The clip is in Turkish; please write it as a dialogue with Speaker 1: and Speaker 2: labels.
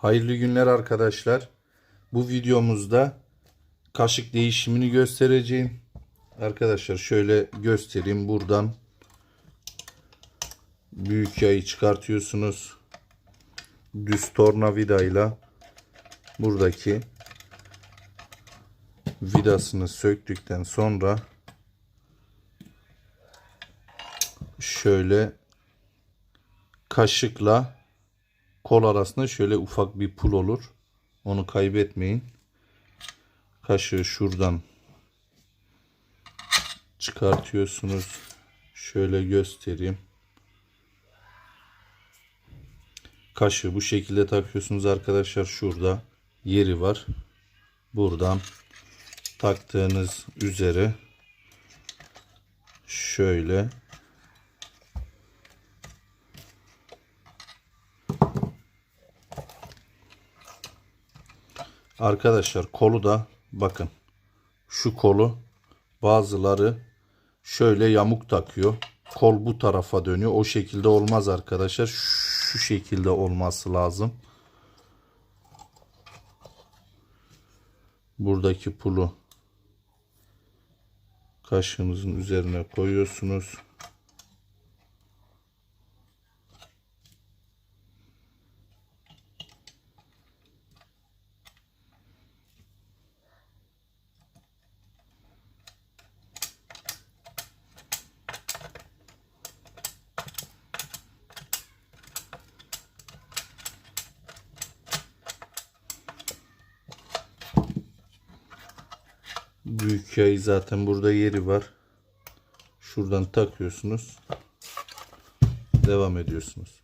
Speaker 1: Hayırlı günler arkadaşlar. Bu videomuzda kaşık değişimini göstereceğim. Arkadaşlar şöyle göstereyim. Buradan büyük yayı çıkartıyorsunuz. Düz tornavidayla buradaki vidasını söktükten sonra şöyle kaşıkla kol arasında şöyle ufak bir pul olur. Onu kaybetmeyin. Kaşığı şuradan çıkartıyorsunuz. Şöyle göstereyim. Kaşığı bu şekilde takıyorsunuz arkadaşlar. Şurada yeri var. Buradan taktığınız üzere şöyle Arkadaşlar kolu da bakın. Şu kolu bazıları şöyle yamuk takıyor. Kol bu tarafa dönüyor. O şekilde olmaz arkadaşlar. Şu şekilde olması lazım. Buradaki pulu kaşığınızın üzerine koyuyorsunuz. Büyük yayı zaten burada yeri var. Şuradan takıyorsunuz. Devam ediyorsunuz.